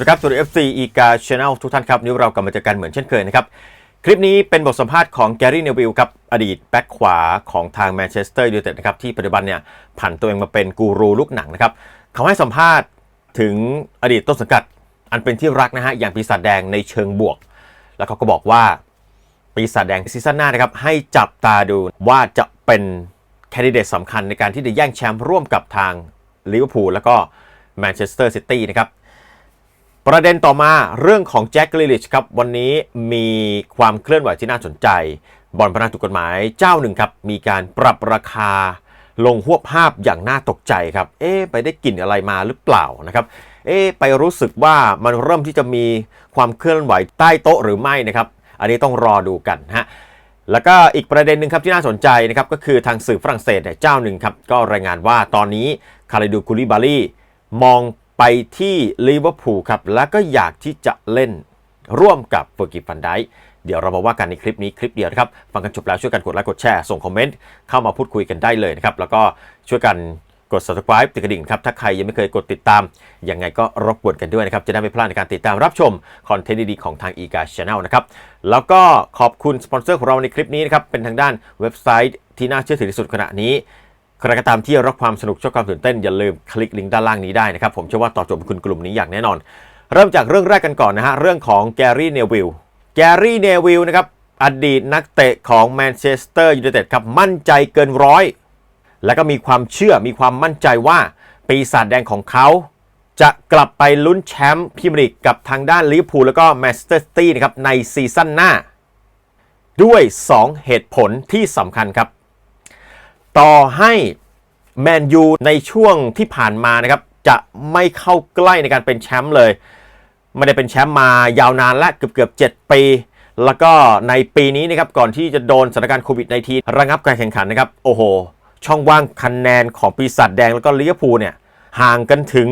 วัสดีครับตัว FC อีกาชแนลทุกท่านครับนี่เรากลับมาเจอกันเหมือนเช่นเคยนะครับ คลิปนี้เป็นบทสัมภาษณ์ของแกรี่เนวิลครับ อดีตแบ็คขวาของทางแมนเชสเตอร์ยูไนเต็ดนะครับ ที่ปัจจุบันเนี่ยผันตัวเองมาเป็นกูรูลูกหนังนะครับเขาให้สัมภาษณ์ถึงอดีตต้นสังกัด อันเป็นที่รักนะฮะอย่างปีศาจแดงในเชิงบวก แล้วเขาก็บอกว่าปีศาจแดงซีซั่นหน้านะครับให้จับตาดูว่าจะเป็นแคนดิเดตสำคัญในการที่จะแย่งแชมป์ร่วมกับทางลิเวอร์พูลแล้วก็แมนเชสเตอร์ซิตี้นะครับ ประเด็นต่อมาเรื่องของแจ็คกลิลิชครับวันนี้มีความเคลื่อนไหวที่น่าสนใจบอลพนันถูกกฎหมายเจ้าหนึ่งครับมีการปรับราคาลงหวบภาพอย่างน่าตกใจครับ เอ๊ไปได้กลิ่นอะไรมาหรือเปล่านะครับ เอ๊ไปรู้สึกว่ามันเริ่มที่จะมีความเคลื่อนไหวใต้โต๊ะหรือไม่นะครับ อันนี้ต้องรอดูกันฮะแล้วก็อีกประเด็นหนึ่งครับที่น่าสนใจนะครับก็คือทางสื่อฝรั่งเศสเนี่ยเจ้าหนึ่งครับก็รายงานว่าตอนนี้คาริดูคูลิบาลีมอง ไปที่ลิเวอร์พูลครับ แล้วก็อยากที่จะเล่นร่วมกับเฟอร์กิฟันไดเดี๋ยวเรามาว่ากันในคลิปนี้คลิปเดียวนะครับ ฟังกันจบแล้วช่วยกันกดไลค์กดแชร์ส่งคอมเมนต์เข้ามาพูดคุยกันได้เลยนะครับ แล้วก็ช่วยกันกด subscribe ติดกระดิ่งครับ ถ้าใครยังไม่เคยกดติดตาม ยังไงก็รบกวนกันด้วยนะครับ จะได้ไม่พลาดในการติดตามรับชม คอนเทนต์ดีๆของทาง e g a Channel นะครับ แล้วก็ขอบคุณสปอนเซอร์ของเราในคลิปนี้นะครับ เป็นทางด้านเว็บไซต์ที่น่าเชื่อถือที่สุดขณะนี้ ใครก็ตามที่รักความสนุกชอบความตื่นเต้นอย่าลืมคลิกลิงก์ด้านล่างนี้ได้นะครับผมเชื่อว่าตอบโจทย์คุณกลุ่มนี้อย่างแน่นอน เริ่มจากเรื่องแรกกันก่อนนะฮะเรื่องของแกรี่เนวิลแกรี่เนวิลนะครับอดีตนักเตะของแมนเชสเตอร์ยูไนเต็ดครับมั่นใจเกินร้อย และก็มีความเชื่อมีความมั่นใจว่า ปีศาจแดงของเขา จะกลับไปลุ้นแชมป์พรีเมียร์ลีกกับทางด้านลิเวอร์พูลแล้วก็แมนเชสเตอร์ซิตี้นะครับในซีซั่นหน้า ด้วย 2 เหตุผลที่สำคัญครับ ต่อให้แมนยูในช่วงที่ผ่านมานะครับ จะไม่เข้าใกล้ในการเป็นแชมป์เลย ไม่ได้เป็นแชมป์มายาวนานและเกือบเกือบ7ปี แล้วก็ในปีนี้นะครับก่อนที่จะโดนสถานการณ์โควิด -19 ระงับการแข่งขันนะครับ โอ้โห ช่องว่างคะแนนของปีศาจแดงแล้วก็ลิเวอร์พูลเนี่ยห่างกันถึง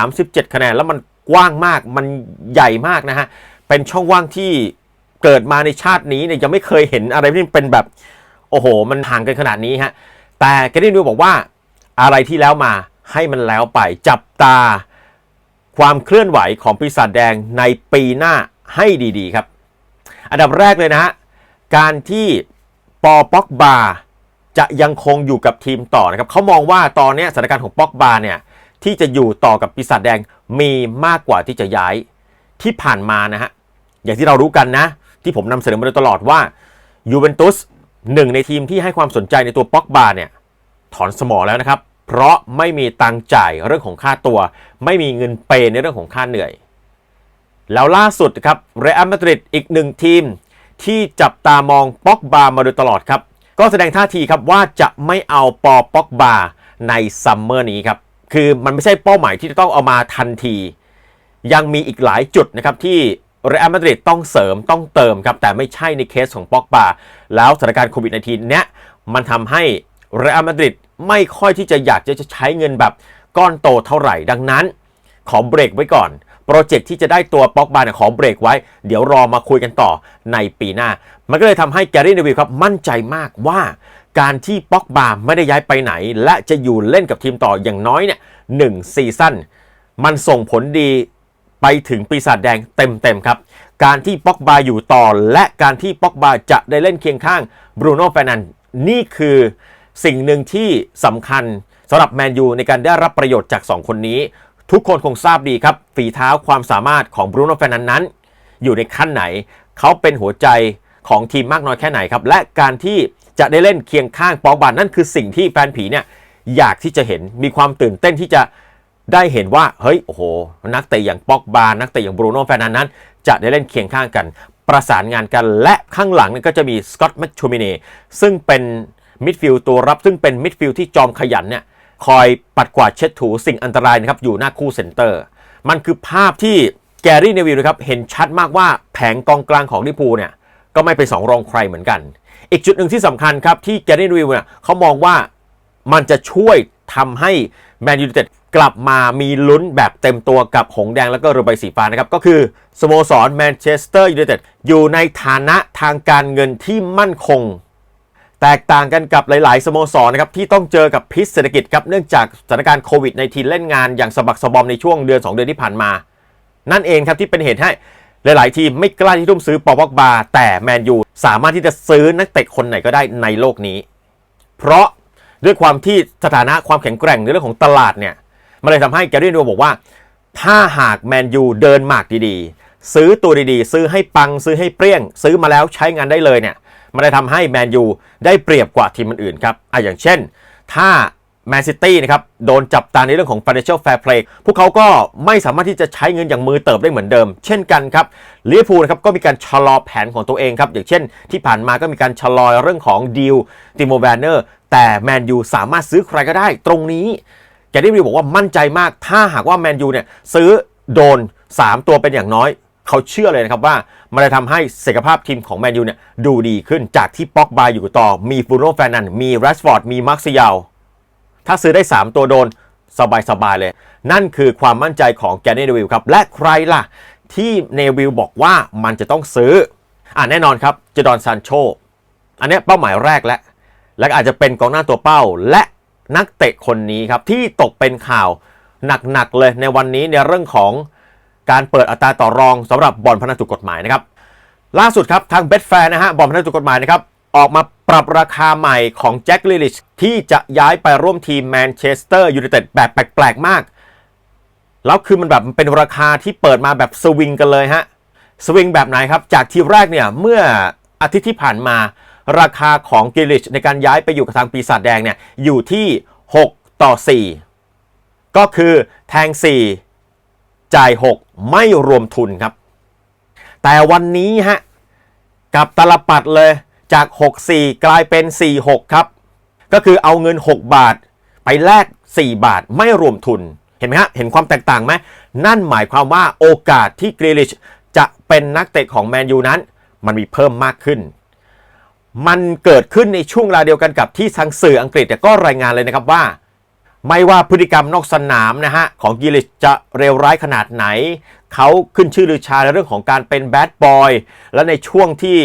37 คะแนน แล้วมันกว้างมากมันใหญ่มากนะฮะ เป็นช่องว่างที่เกิดมาในชาตินี้เนี่ยยังไม่เคยเห็นอะไรที่เป็นแบบ โอ้โห มันห่างกันขนาดนี้ฮะ แต่แกรี่นิวบอกว่าอะไรที่แล้วมาให้มันแล้วไปจับตา ความเคลื่อนไหวของปีศาจแดงในปีหน้าให้ดีๆครับ อันดับแรกเลยนะฮะการที่ปอป็อกบาจะยังคงอยู่กับทีมต่อนะครับเขามองว่าตอนนี้สถานการณ์ของป็อกบาเนี่ยที่จะอยู่ต่อกับปีศาจแดงมีมากกว่าที่จะย้ายที่ผ่านมานะฮะอย่างที่เรารู้กันนะ ที่ผมนำเสนอมาโดยตลอดว่ายูเวนตุส หนึ่งในทีมที่ให้ความสนใจในตัวป็อกบาเนี่ยถอนสมอแล้วนะครับ เพราะไม่มีตังค์จ่ายเรื่องของค่าตัว ไม่มีเงินเปในเรื่องของค่าเหนื่อย แล้วล่าสุดครับเรอัลมาดริดอีกหนึ่งทีม ที่จับตามองป็อกบามาโดยตลอดครับ ก็แสดงท่าทีครับว่าจะไม่เอาปอป็อกบาในซัมเมอร์นี้ครับคือมันไม่ใช่เป้าหมายที่จะต้องเอามาทันที ยังมีอีกหลายจุดนะครับที่ เรอัลมาดริดต้องเสริมต้องเติมครับ แต่ไม่ใช่ในเคสของปอกบาแล้วสถานการณ์โควิด -19 เนี้ยมันทำให้เรอัลมาดริดไม่ค่อยที่จะอยากจะใช้เงินแบบก้อนโตเท่าไหร่ดังนั้น ขอเบรกไว้ก่อน โปรเจกต์ที่จะได้ตัวป็อกบาเนี่ยขอเบรกไว้ เดี๋ยวรอมาคุยกันต่อในปีหน้า มันก็เลยทำให้แกรี่เนวิลครับมั่นใจมากว่าการที่ป็อกบาไม่ได้ย้ายไปไหน และจะอยู่เล่นกับทีมต่ออย่างน้อยเนี่ยหนึ่งซีซั่นมันส่งผลดี ไปถึงปีศาจแดงเต็มๆครับ การที่ป็อกบาอยู่ต่อ และการที่ป็อกบาจะได้เล่นเคียงข้างบรูโน่แฟนันนี่คือสิ่งหนึ่งที่สำคัญสำหรับแมนยูในการได้รับประโยชน์จาก 2 คนนี้ ทุกคนคงทราบดีครับ ฝีเท้าความสามารถของบรูโน่แฟนันนั้น อยู่ในขั้นไหน เขาเป็นหัวใจของทีมมากน้อยแค่ไหนครับ และการที่จะได้เล่นเคียงข้างป็อกบานั่นคือสิ่งที่แฟนผีเนี่ยอยากที่จะเห็นมีความตื่นเต้นที่จะ ได้เห็นว่าเฮ้ยโอ้โห นักเตะอย่างป็อกบานักเตะอย่างบรูโน่แฟนันนั้น จะได้เล่นเคียงข้างกัน ประสานงานกันและข้างหลังนี่ก็จะมีสกอตต์แมชชูมิเน่ซึ่งเป็นมิดฟิลด์ตัวรับซึ่งเป็นมิดฟิลด์ที่จอมขยันเนี่ยคอยปัดกวาดเช็ดถูสิ่งอันตรายนะครับอยู่หน้าคู่เซนเตอร์ มันคือภาพที่แกรี่เนวิลนะครับเห็นชัดมากว่าแผงกองกลางของลิเวอร์พูเนี่ยก็ไม่เป็นสองรองใครเหมือนกัน อีกจุดหนึ่งที่สำคัญครับที่แกรี่เนวิลเนี่ยเขามองว่ามันจะช่วย ทำให้แมนยูไนเต็ดกลับมามีลุ้นแบบเต็มตัวกับหงแดงแล้วก็เรือใบสีฟ้านะครับ ก็คือสโมสรแมนเชสเตอร์ยูไนเต็ดอยู่ในฐานะทางการเงินที่มั่นคง แตกต่างกันกับหลาย ๆ สโมสรนะครับที่ต้องเจอกับพิษเศรษฐกิจครับเนื่องจากสถานการณ์โควิดในทีเล่นงานอย่างสะบักสะบอมในช่วงเดือน 2 เดือนที่ผ่านมา นั่นเองครับที่เป็นเหตุให้หลาย ๆ ทีมไม่กล้าที่ทุ่มซื้อปอบอกบาแต่แมนยูสามารถที่จะซื้อนักเตะคนไหนก็ได้ในโลกนี้ เพราะ ด้วยความที่สถานะความแข็งแกร่งในเรื่องของตลาดเนี่ยมันเลยทำให้แกรี่นัวบอกว่า ถ้าหากแมนยูเดินหมากดีๆ ซื้อตัวดีๆ ซื้อให้ปังซื้อให้เปรี้ยง ซื้อมาแล้วใช้งานได้เลยเนี่ยมันเลยทำให้แมนยูได้เปรียบกว่าทีมอื่นๆครับอะอย่างเช่น ถ้าแมนซิตี้นะครับโดนจับตาในเรื่องของ financial fair play พวกเขาก็ไม่สามารถที่จะใช้เงินอย่างมือเติบได้เหมือนเดิม เช่นกันครับลิเวอร์พูลนะครับก็มีการชะลอแผนของตัวเองครับ อย่างเช่นที่ผ่านมาก็มีการชะลอเรื่องของดีลติโมแวนเนอร์ แต่แมนยูสามารถซื้อใครก็ได้ ตรงนี้แกรี่วิวบอกว่ามั่นใจมาก ถ้าหากว่าแมนยูเนี่ยซื้อโดน 3 ตัวเป็นอย่างน้อย เขาเชื่อเลยนะครับว่า มันจะทำให้ศักยภาพทีมของแมนยูเนี่ยดูดีขึ้นจากที่ป็อกบาอยู่ต่อ มีฟูโนแฟนัน มีแรชฟอร์ด มีมาร์คซิยาลถ้าซื้อได้ 3 ตัวโดนสบายๆเลย นั่นคือความมั่นใจของแกนีเนวิลครับ และใครล่ะที่เนวิลบอกว่ามันจะต้องซื้ออ่าแน่นอนครับเจดอนซานโชอันนี้เป้าหมายแรกและ และอาจจะเป็นกองหน้าตัวเป้า และนักเตะคนนี้ครับที่ตกเป็นข่าวหนักๆเลยในวันนี้ในเรื่องของการเปิดอัตราต่อรองสำหรับบอลพนันถูกกฎหมายนะครับ ล่าสุดครับทางเบ t แฟร์นะฮะบอลพนันถูกกฎหมายนะครับออกมาปรับราคาใหม่ของแจ็คลิลิชที่จะย้ายไปร่วมทีมแมนเชสเตอร์ยูไนเต็ดแบบแปลกๆมาก แล้วคือมันแบบมันเป็นราคาที่เปิดมาแบบสวิงกันเลยฮะสวิงแบบไหนครับ จากทีแรกเนี่ยเมื่ออาทิตย์ที่ผ่านมา ราคาของกิลิชในการย้ายไปอยู่กับทางปีศาจแดงเนี่ยอยู่ที่ 6 ต่อ 4 ก็คือแทง 4 จ่าย 6 ไม่รวมทุนครับ แต่วันนี้ฮะกับตลปัดเลยจาก 6-4 กลายเป็น 4-6 ครับ ก็คือเอาเงิน 6 บาท ไปแลก 4 บาทไม่รวมทุน เห็นไหมฮะ เห็นความแตกต่างไหม นั่นหมายความว่าโอกาสที่กรีลิชจะเป็นนักเตะของแมนยูนั้น มันมีเพิ่มมากขึ้น มันเกิดขึ้นในช่วงเวลาเดียวกันกับที่ทางสื่ออังกฤษก็รายงานเลยนะครับว่า ไม่ว่าพฤติกรรมนอกสนามนะฮะของกิลิชจะเร็วร้ายขนาดไหน เขาขึ้นชื่อลือชาในเรื่องของการเป็นแบดบอยและในช่วงที่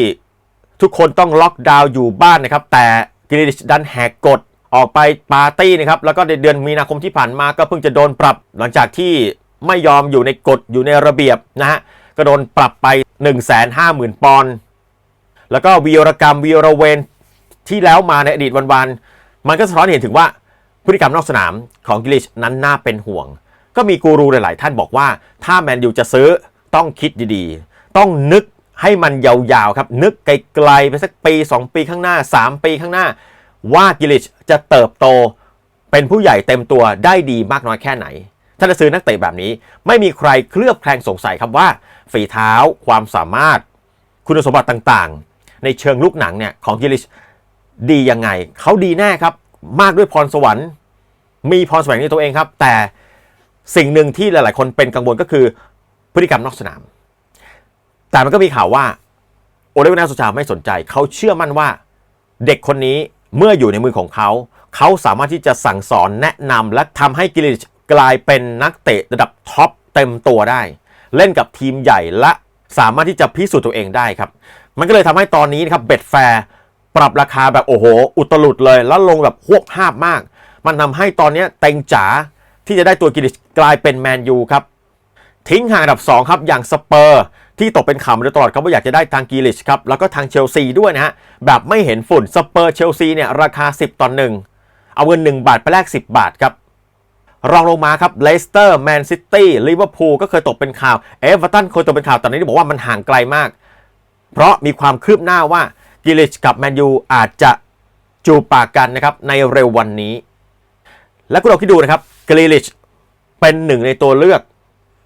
ทุกคนต้องล็อกดาวน์อยู่บ้านนะครับ แต่กิลิชดันแหกกฎออกไปปาร์ตี้นะครับแล้วก็ในเดือนมีนาคมที่ผ่านมาก็เพิ่งจะโดนปรับ หลังจากที่ไม่ยอมอยู่ในกฎอยู่ในระเบียบนะฮะก็โดนปรับไป 150,000 ปอนด์ แล้วก็วีรกรรมวีรเวนที่แล้วมาในอดีตวันๆมันก็สะท้อนเห็นถึงว่าพฤติกรรมนอกสนามของกิลิชนั้นน่าเป็นห่วง ก็มีกูรูหลาย ๆ ท่านบอกว่า ถ้าแมนยูจะซื้อต้องคิดดีๆ ต้องนึกให้มันยาวๆครับ นึกไกลๆไปสักปี 2 ปีข้างหน้า 3 ปีข้างหน้า ว่ากิลิชจะเติบโตเป็นผู้ใหญ่เต็มตัวได้ดีมากน้อยแค่ไหนถ้าจะซื้อนักเตะแบบนี้ ไม่มีใครเคลือบแคลงสงสัยครับว่า ฝีเท้า ความสามารถ คุณสมบัติต่างๆ ในเชิงลูกหนังเนี่ยของกิลิชดียังไง เขาดีแน่ครับ มากด้วยพรสวรรค์ มีพรสวรรค์ในตัวเองครับ แต่สิ่งหนึ่งที่หลายๆ คนเป็นกังวลก็คือพฤติกรรมนอกสนาม แต่มันก็มีข่าวว่าโอเลวินาโซชาไม่สนใจ เขาเชื่อมั่นว่าเด็กคนนี้เมื่ออยู่ในมือของเขา เขาสามารถที่จะสั่งสอนแนะนำและทำให้กิลิชกลายเป็นนักเตะระดับท็อปเต็มตัวได้ เล่นกับทีมใหญ่และ สามารถที่จะพิสูจน์ตัวเองได้ครับ มันก็เลยทำให้ตอนนี้นะครับเบ็ดแฟร์ปรับราคาแบบโอ้โห อุตลุดเลย แล้วลงแบบหวบห้าบมาก มันทำให้ตอนนี้เต็งจ๋าที่จะได้ตัวกิลิชกลายเป็นแมนยูครับทิ้งห่างอันดับ 2 ครับ อย่างสเปอร์ ที่ตกเป็นข่าวมาโดยตลอดครับว่าอยากจะได้ทางกีลิชครับ แล้วก็ทางเชลซีด้วยนะฮะ แบบไม่เห็นฝุ่นสเปอร์เชลซีเนี่ย ราคา 10 ต่อ 1 เอาเงิน 1 บาทไปแลก 10 บาทครับ รองลงมาครับเลสเตอร์แมนซิตี้ลิเวอร์พูลก็เคยตกเป็นข่าวเอเวอร์ตันเคยตกเป็นข่าวตอนนี้บอกว่ามันห่างไกลมาก เพราะมีความคืบหน้าว่ากิลิชกับแมนยูอาจจะจูบปากกันนะครับในเร็ววันนี้ และคุณลองคิดดูนะครับกิลิชเป็นหนึ่งในตัวเลือก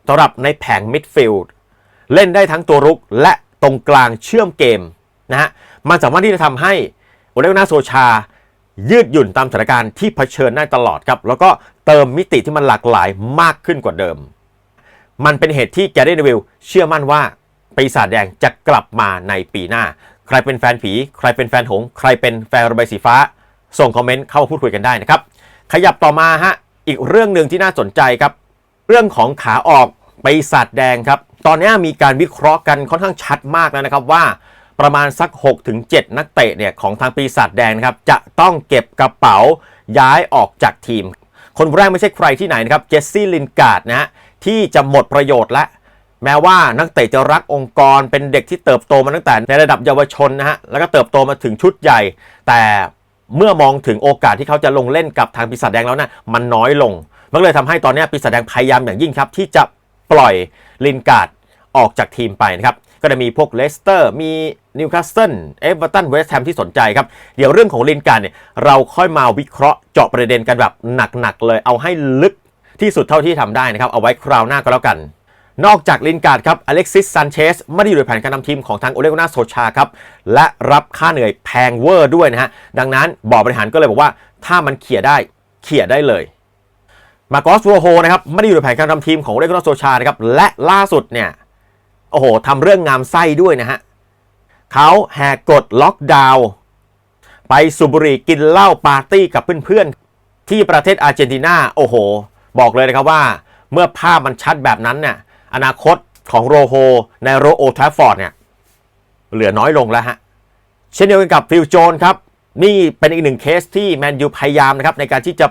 สำหรับในแผงมิดฟิลด์เล่นได้ทั้งตัวรุกและตรงกลางเชื่อมเกมนะฮะมันสามารถที่จะทำให้โอเลนาโซชายืดหยุ่นตามสถานการณ์ที่เผชิญได้ตลอดครับ แล้วก็ เติมมิติที่มันหลากหลายมากขึ้นกว่าเดิม มันเป็นเหตุที่แกเรนวิลเชื่อมั่นว่าปีศาจแดงจะกลับมาในปีหน้า ใครเป็นแฟนผี ใครเป็นแฟนหง ใครเป็นแฟนระบายสีฟ้า ส่งคอมเมนต์เข้ามาพูดคุยกันได้นะครับ ขยับต่อมาฮะ อีกเรื่องหนึ่งที่น่าสนใจครับ เรื่องของขาออกปีศาจแดงครับ ตอนนี้มีการวิเคราะห์กันค่อนข้างชัดมากแล้วนะครับว่าประมาณสัก 6-7 นักเตะเนี่ยของทางปีศาจแดงนะครับจะต้องเก็บกระเป๋าย้ายออกจากทีม คนแรกไม่ใช่ใครที่ไหนนะครับ เจสซี่ลินการ์ดนะฮะที่จะหมดประโยชน์และ แม้ว่านักเตะจะรักองค์กรเป็นเด็กที่เติบโตมาตั้งแต่ในระดับเยาวชนนะฮะแล้วก็เติบโตมาถึงชุดใหญ่ แต่เมื่อมองถึงโอกาสที่เขาจะลงเล่นกับทางปีศาจแดงแล้วนะมันน้อยลง มันเลยทำให้ตอนนี้ปีศาจแดงพยายามอย่างยิ่งครับ ที่จะปล่อยลินการ์ดออกจากทีมไปนะครับ ก็จะมีพวกเลสเตอร์มีนิวคาสเซิลเอเวอร์ตันเวสต์แฮมที่สนใจครับ เดี๋ยวเรื่องของลินการ์ดเนี่ยเราค่อยมาวิเคราะห์เจาะประเด็นกันแบบหนักๆเลยเอาให้ลึกที่สุดเท่าที่ทำได้นะครับ เอาไว้คราวหน้าก็แล้วกัน นอกจากลินการ์ดครับอเล็กซิสซันเชสไม่ได้อยู่ในแผนการนำทีมของทางโอเลกนาโซชาครับและรับค่าเหนื่อยแพงเวอร์ด้วยนะฮะดังนั้นบอร์ดบริหารก็เลยบอกว่า ถ้ามันเขี่ยได้เขี่ยได้เลยมาโกสโวโฮนะครับไม่ได้อยู่ในแผนการนำทีมของโอเลกนาโซชานะครับและล่าสุดเนี่ย โอ้โหทำเรื่องงามไส้ด้วยนะฮะเขาแหกกฎล็อกดาวน์ไปสูบบุหรี่กินเหล้าปาร์ตี้กับเพื่อนๆ ที่ประเทศอาร์เจนตินาโอ้โห บอกเลยนะครับว่า เมื่อภาพมันชัดแบบนั้นเนี่ยอนาคตของโรโฮในโรโอทาฟฟอร์ดเนี่ยเหลือน้อยลงแล้วฮะ เช่นเดียวกันกับฟิลโจนครับ นี่เป็นอีกหนึ่งเคสที่แมนยูพยายามนะครับ ในการที่จะ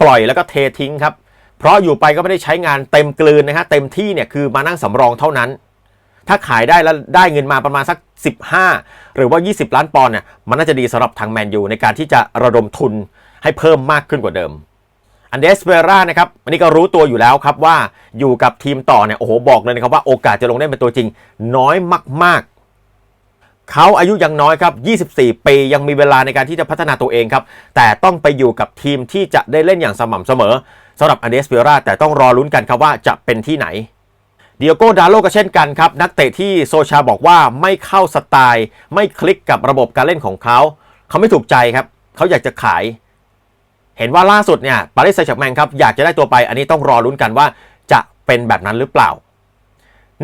ปล่อยแล้วก็เททิ้งครับ เพราะอยู่ไปก็ไม่ได้ใช้งานเต็มกลืนนะฮะเต็มที่เนี่ยคือมานั่งสำรองเท่านั้น ถ้าขายได้แล้วได้เงินมาประมาณสัก 15 หรือว่า 20 ล้านปอนด์เนี่ยมันน่าจะดีสำหรับทางแมนยูในการที่จะระดมทุนให้เพิ่มมากขึ้นกว่าเดิมอันเดสเปรานะครับอันนี้ก็รู้ตัวอยู่แล้วครับว่าอยู่กับทีมต่อเนี่ยโอ้โหบอกเลยนะครับว่าโอกาสจะลงเล่นเป็นตัวจริง น้อยมาก ๆ เขาอายุยังน้อยครับ 24 ปียังมีเวลาในการที่จะพัฒนาตัวเองครับ แต่ต้องไปอยู่กับทีมที่จะได้เล่นอย่างสม่ำเสมอสำหรับอันเดสเปราแต่ต้องรอลุ้นกันครับว่าจะเป็นที่ไหน เดียโก้ดาโลก็เช่นกันครับ นักเตะที่โซชาบอกว่าไม่เข้าสไตล์ ไม่คลิกกับระบบการเล่นของเขา เขาไม่ถูกใจครับ เขาอยากจะขาย เห็นว่าล่าสุดเนี่ยปารีสแซงต์แชร์แมงครับอยากจะได้ตัวไปอันนี้ต้องรอลุ้นกันว่าจะเป็นแบบนั้นหรือเปล่า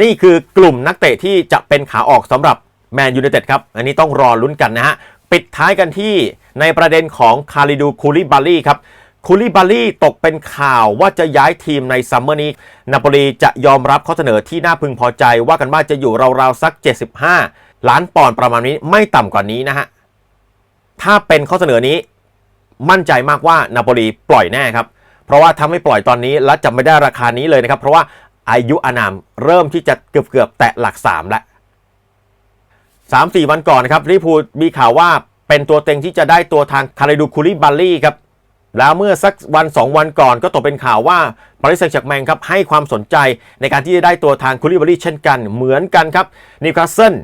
นี่คือกลุ่มนักเตะที่จะเป็นขาออกสำหรับแมนยูไนเต็ดครับ อันนี้ต้องรอลุ้นกันนะฮะปิดท้ายกันที่ในประเด็นของคาริดูคูลิบาลีครับ คูลิบาลีตกเป็นข่าวว่าจะย้ายทีมในซัมเมอร์นี้ นาโปลีจะยอมรับข้อเสนอที่น่าพึงพอใจ ว่ากันว่าจะอยู่ราวๆสัก 75 ล้านปอนด์ประมาณนี้ไม่ต่ำกว่านี้นะฮะ ถ้าเป็นข้อเสนอนี้ มั่นใจมากว่านาโปลีปล่อยแน่ครับ เพราะว่าถ้าไม่ปล่อยตอนนี้และจะไม่ได้ราคานี้เลยนะครับ เพราะว่าอายุอานามเริ่มที่จะเกือบเกือบๆแตะหลัก 3 แล้ว3 4 วันก่อนนะครับลิพูลมีข่าวว่าเป็นตัวเต็งที่จะได้ตัวทางคาริดูคูลิบาลีครับ แล้วเมื่อสักวัน 2 วันก่อนก็ตกเป็นข่าวว่าปาริสแซงต์แชร์แมงครับให้ความสนใจในการที่จะได้ตัวทางคูลิบาลีเช่นกันเหมือนกันครับนิวคาสเซิล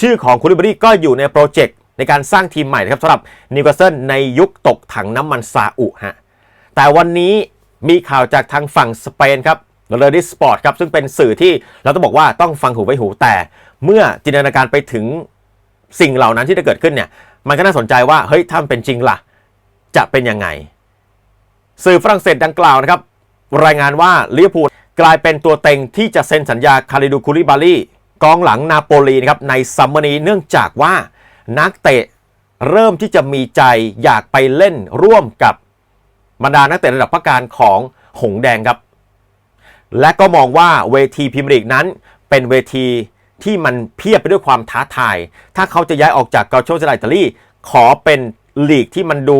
ชื่อของคูลิบาลีก็อยู่ในโปรเจกต์ในการสร้างทีมใหม่นะครับสำหรับนิวคาสเซิลในยุคตกถังน้ำมันซาอุฮะแต่วันนี้มีข่าวจากทางฝั่งสเปนครับเรดิสปอร์ตครับซึ่งเป็นสื่อที่เราต้องบอกว่าต้องฟังหูไว้หู แต่เมื่อจินตนาการไปถึงสิ่งเหล่านั้นที่จะเกิดขึ้นเนี่ยมันก็น่าสนใจว่าเฮ้ยถ้ามันเป็นจริงล่ะ จะเป็นยังไง สื่อฝรั่งเศสดังกล่าวนะครับ รายงานว่าลิเวอร์พูลกลายเป็นตัวเต็งที่จะเซ็นสัญญาคาริดูคูลิบาลีกองหลังนาโปลีนะครับในซัมเมอร์นี้เนื่องจากว่านักเตะเริ่มที่จะมีใจอยากไปเล่นร่วมกับบรรดานักเตะระดับพักการของหงแดงครับ และก็มองว่าเวทีพรีเมียร์ลีกนั้น เป็นเวทีที่มันเพียบไปด้วยความท้าทาย ถ้าเขาจะย้ายออกจากเกาโชสไลอิตาลีขอเป็นลีกที่มันดู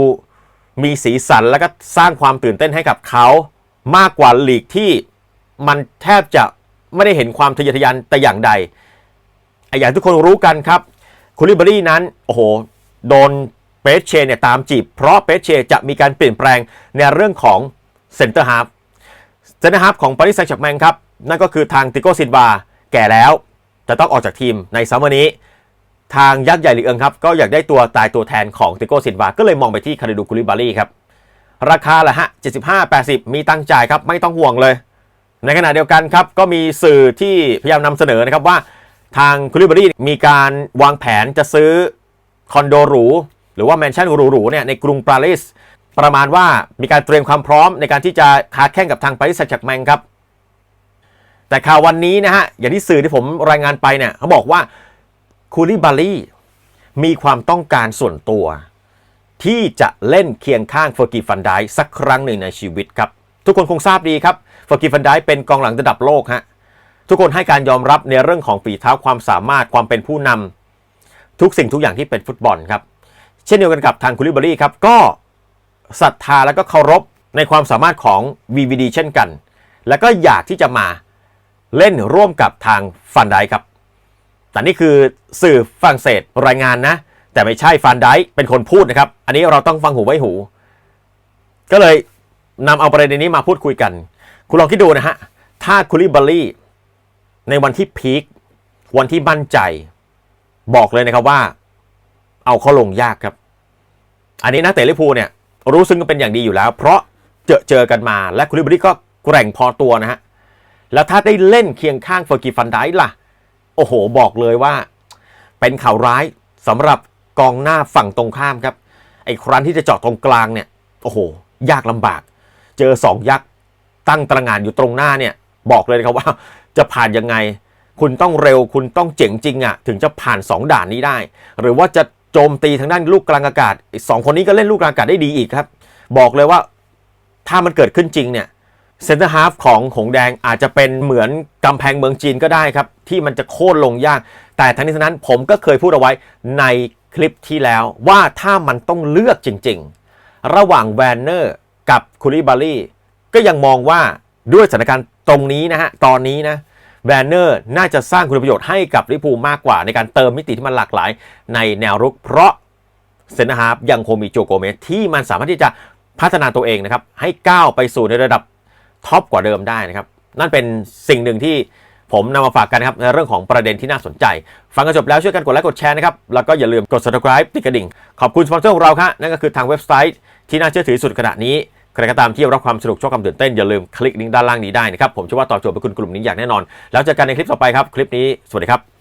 มีสีสันแล้วก็สร้างความตื่นเต้นให้กับเขา มากกว่าลีกที่มันแทบจะไม่ได้เห็นความทะเยอทะยานแต่อย่างใดไอ้อย่างทุกคนรู้กันครับคูลิบารีนั้น โอ้โห โดนเปเชเนี่ยตามจีบ เพราะเปเชจะมีการเปลี่ยนแปลงในเรื่องของเซนเตอร์ฮาฟเซนเตอร์ฮาฟของปารีสแซงต์แชร์แมงครับ นั่นก็คือทางติโกซินวาแก่แล้ว จะต้องออกจากทีมในซัมเมอร์นี้ ทางยักษ์ใหญ่ลีเอิงครับก็อยากได้ตัวตายตัวแทนของติโก้ซินวา ก็เลยมองไปที่คาริดูคูลิบาลีครับ ราคาละฮะ 75 80 มีตังจ่ายครับ ไม่ต้องห่วงเลย ในขณะเดียวกันครับ ก็มีสื่อที่พยายามนำเสนอนะครับว่าทางคูลิบารีมีการวางแผนจะซื้อคอนโดหรู หรือว่าแมนชั่นหรูๆเนี่ยในกรุงปารีสประมาณว่ามีการเตรียมความพร้อมในการที่จะค้าแข่งกับทางปารีสแซงต์แชร์แมงครับแต่ข่าววันนี้นะฮะอย่างที่สื่อที่ผมรายงานไปเนี่ยเขาบอกว่า คูลิบาลีมีความต้องการส่วนตัว ที่จะเล่นเคียงข้างเฟอร์กีฟันไดสักครั้งหนึ่งในชีวิตครับ ทุกคนคงทราบดีครับเฟอร์กีฟันไดเป็นกองหลังระดับโลกฮะทุกคนให้การยอมรับในเรื่องของฝีเท้าความสามารถความเป็นผู้นำทุกสิ่งทุกอย่างที่เป็นฟุตบอลครับ เช่นเดียวกันกับทางคูลิบารีครับก็ศรัทธาและก็เคารพในความสามารถของ VVD เช่นกัน แล้วก็อยากที่จะมาเล่นร่วมกับทางฟันไดครับ แต่นี่คือสื่อฝรั่งเศสรายงานนะ แต่ไม่ใช่ฟันไดเป็นคนพูดนะครับ อันนี้เราต้องฟังหูไว้หู ก็เลยนำเอาประเด็นนี้มาพูดคุยกัน คุณลองคิดดูนะฮะ ถ้าคูลิบาลี่ในวันที่พีควันที่มั่นใจ บอกเลยนะครับว่า เอาเขาลงยากครับ อันนี้นักเตะลิพูเนี่ย รู้ซึ้งกันเป็นอย่างดีอยู่แล้ว เพราะเจอเจอกันมาและคูลิบาลี่ก็แกร่งพอตัวนะฮะแล้วถ้าได้เล่นเคียงข้างเฟอร์กีฟันไดล่ะ โอ้โหบอกเลยว่า เป็นข่าวร้ายสำหรับกองหน้าฝั่งตรงข้ามครับ ไอ้ครั้นที่จะเจาะตรงกลางเนี่ย โอ้โห ยากลำบาก เจอสองยักษ์ตั้งตระงานอยู่ตรงหน้าเนี่ย บอกเลยนะครับว่า จะผ่านยังไง คุณต้องเร็วคุณต้องเจ๋งจริงอะ่ะ ถึงจะผ่าน 2 ด่านนี้ได้ หรือว่าจะโจมตีทางด้านลูกกลางอากาศสองคนนี้ก็เล่นลูกกลางอากาศได้ดีอีกครับ บอกเลยว่าถ้ามันเกิดขึ้นจริงเนี่ย เซนเตอร์ฮาฟของหงแดงอาจจะเป็นเหมือนกำแพงเมืองจีนก็ได้ครับ ที่มันจะโค่นลงยาก แต่ทั้งนี้ทั้งนั้นผมก็เคยพูดเอาไว้ในคลิปที่แล้วว่าถ้ามันต้องเลือกจริงๆ ระหว่างแวนเนอร์กับคูลิบาลีก็ยังมองว่าด้วยสถานการณ์ตรงนี้นะฮะ ตอนนี้นะแวนเนอร์น่าจะสร้างคุณประโยชน์ให้กับลิเวอร์พูมากกว่า ในการเติมมิติที่มันหลากหลายในแนวรุก เพราะเซนเตอร์ฮาฟยังคงมีโจโกเมสที่มันสามารถที่จะพัฒนาตัวเองนะครับให้ก้าวไปสู่ในระดับ ท็อปกว่าเดิมได้นะครับ นั่นเป็นสิ่งหนึ่งที่ผมนำมาฝากกันนะครับในเรื่องของประเด็นที่น่าสนใจ ฟังกันจบแล้วช่วยกันกดไลค์กดแชร์นะครับ แล้วก็อย่าลืมกด subscribe ติดกระดิ่ง ขอบคุณสปอนเซอร์ของเราครับนั่นก็คือทางเว็บไซต์ที่น่าเชื่อถือสุดขณะนี้ใครก็ตามที่รับความสนุกชอบความตื่นเต้นอย่าลืมคลิกลิงก์ด้านล่างนี้ได้นะครับผมเชื่อว่าตอบโจทย์เป็นคุณกลุ่มนี้อย่างแน่นอน แล้วเจอกันในคลิปต่อไปครับคลิปนี้สวัสดีครับ